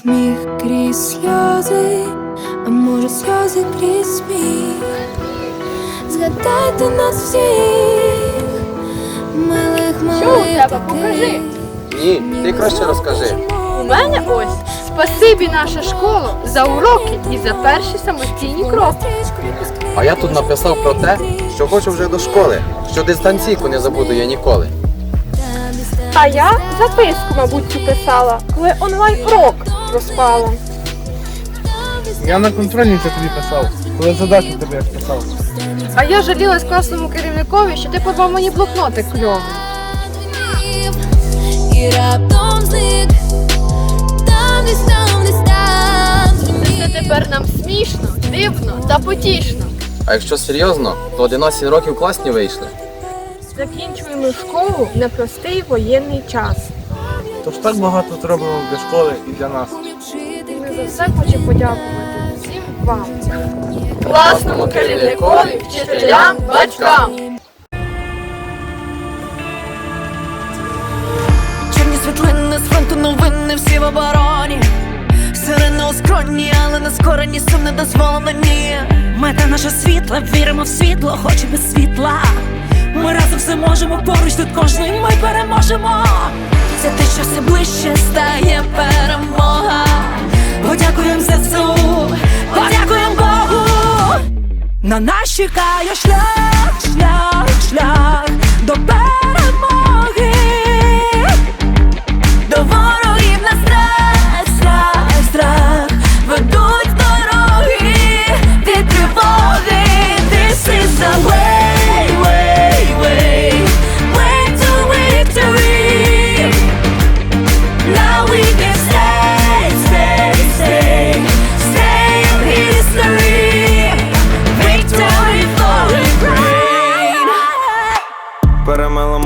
Сміх крізь сльози, а може сльози крізь сміх. Згадайте нас всіх, милих, малих тебе? Покажи. таких. Ні, ти краще розкажи. У мене ось спасибі наша школа за уроки і за перші самостійні кроки. А я тут написав про те, що хочу вже до школи, що дистанційку не забуду я ніколи. А я записку, мабуть, писала, коли онлайн урок розпала. Я на контрольній це тобі писав, коли задачу тобі писав. А я жалілась класному керівникові, що ти порвав мені блокнотик кльовий. І раптом зник, там десь там десь там. Це тепер нам смішно, дивно та потішно. А якщо серйозно, то 11 років класні вийшли. Закінчуємо школу в непростий воєнний час. Тож так багато зробимо для школи і для нас. Ми за все хочемо подякувати всім вам, класному керівникові, вчителям, батькам. Чорні світлини з фронту новини всі в обороні. Сирени у скроні, але не скорені, сум не дозволено ні. Мета наша світла, віримо в світло, хоч і без світла. Ми разом все можемо, поруч тут кожний ми переможемо. Це те, що все ближче стає перемога. Подякуємо ЗСУ, подякуємо Богу. На нас чекає шлях, шлях, шлях до перемоги.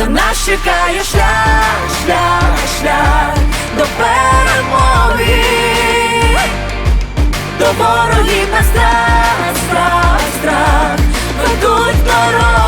На нас чекає шлях, шлях, шлях до перемоги, до ворогів на страх, страх, страх ведуть дорогу.